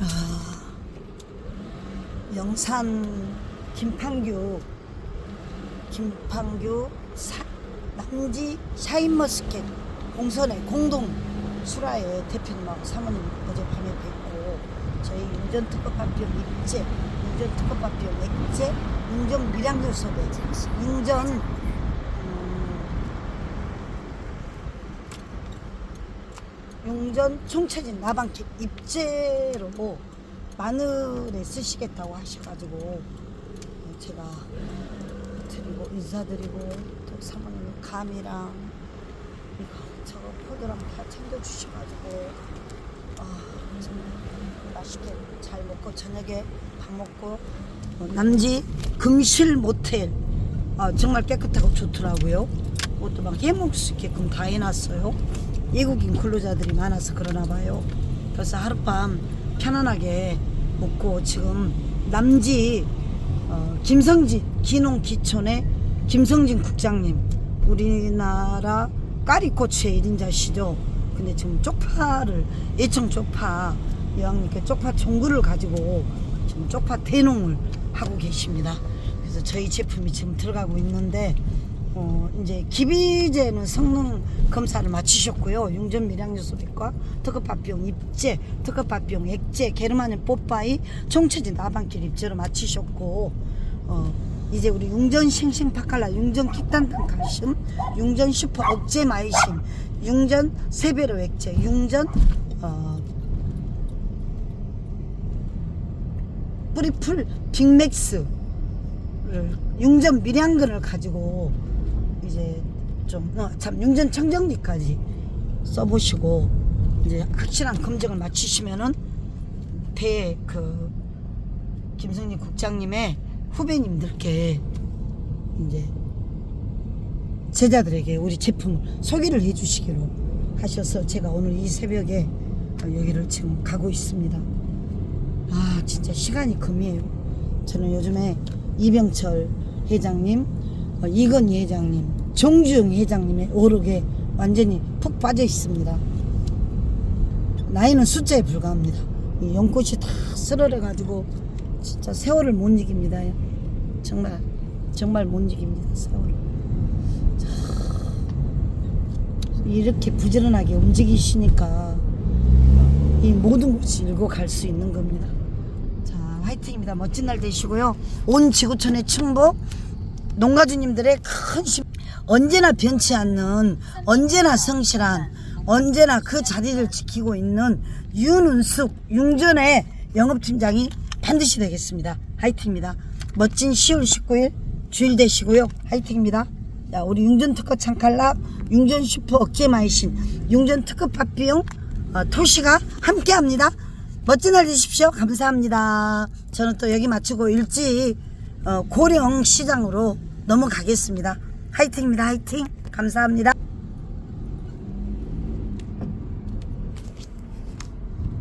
아, 영산 김판규 김판규 사, 남지 샤인머스켓 공선의 공동 수라의 대표님하고 사모님 어젯밤에 뵙고 저희 운전 특허파병 입제, 운전 특허파병 액제, 운전 소배, 운전 용전 총체진 나방킥 입제로 마늘에 쓰시겠다고 하셔가지고 제가 드리고 인사드리고 또 사모님 감이랑 이거 저거 포도랑 다 챙겨주셔가지고 아 정말 맛있게 잘 먹고 저녁에 밥 먹고 어, 남지 금실 모텔 아, 정말 깨끗하고 좋더라고요. 그것도 막 해먹을 수 있게끔 다 해놨어요. 외국인 근로자들이 많아서 그러나 봐요. 그래서 하룻밤 편안하게 먹고 지금 남지 어, 김성진 기농기촌의 김성진 국장님 우리나라 까리고추의 1인자시죠. 근데 지금 쪽파를 예청 쪽파 여왕님께 쪽파 종구를 가지고 지금 쪽파 대농을 하고 계십니다. 그래서 저희 제품이 지금 들어가고 있는데 어, 이제 기비제는 성능 검사를 마치셨고요. 용전 밀양요소 백과 특허파병 입제, 특허파병 액제, 게르마늄 뽀빠이, 총체진 나방길 입제로 마치셨고 어, 이제 우리 용전 싱싱 파칼라, 용전 킥단단 칼슘, 용전 슈퍼 억제 마이신, 용전 세배로 액제, 용전 어, 뿌리풀 빅맥스를 융전 밀양근을 가지고 이제 좀참 융전 청정기까지 써보시고 이제 확실한 검증을 마치시면은 대그 김성진 국장님의 후배님들께 이제 제자들에게 우리 제품을 소개를 해주시기로 하셔서 제가 오늘 이 새벽에 여기를 지금 가고 있습니다. 아 진짜 시간이 금이에요. 저는 요즘에 이병철 회장님, 어, 이건희 회장님, 정주영 회장님의 오르게 완전히 푹 빠져 있습니다. 나이는 숫자에 불과합니다. 이 연꽃이 다 쓰러져 가지고 진짜 세월을 못 이깁니다. 정말 정말 못 이깁니다. 세월을. 자, 이렇게 부지런하게 움직이시니까 이 모든 것이 읽어갈 수 있는 겁니다. 자, 화이팅입니다. 멋진 날 되시고요. 온 지구촌의 충북 농가주님들의 큰 심, 언제나 변치 않는, 언제나 성실한, 언제나 그 자리를 지키고 있는 윤은숙 융전의 영업팀장이 반드시 되겠습니다. 화이팅입니다. 멋진 10월 19일 주일 되시고요. 화이팅입니다. 자, 우리 융전 특허 창칼랍, 융전 슈퍼 어깨 마이신, 융전 특허 팥비용, 어, 토시가 함께 합니다. 멋진 날 되십시오. 감사합니다. 저는 또 여기 마치고 일찍 어, 고령 시장으로 넘어가겠습니다. 화이팅입니다. 화이팅. 감사합니다.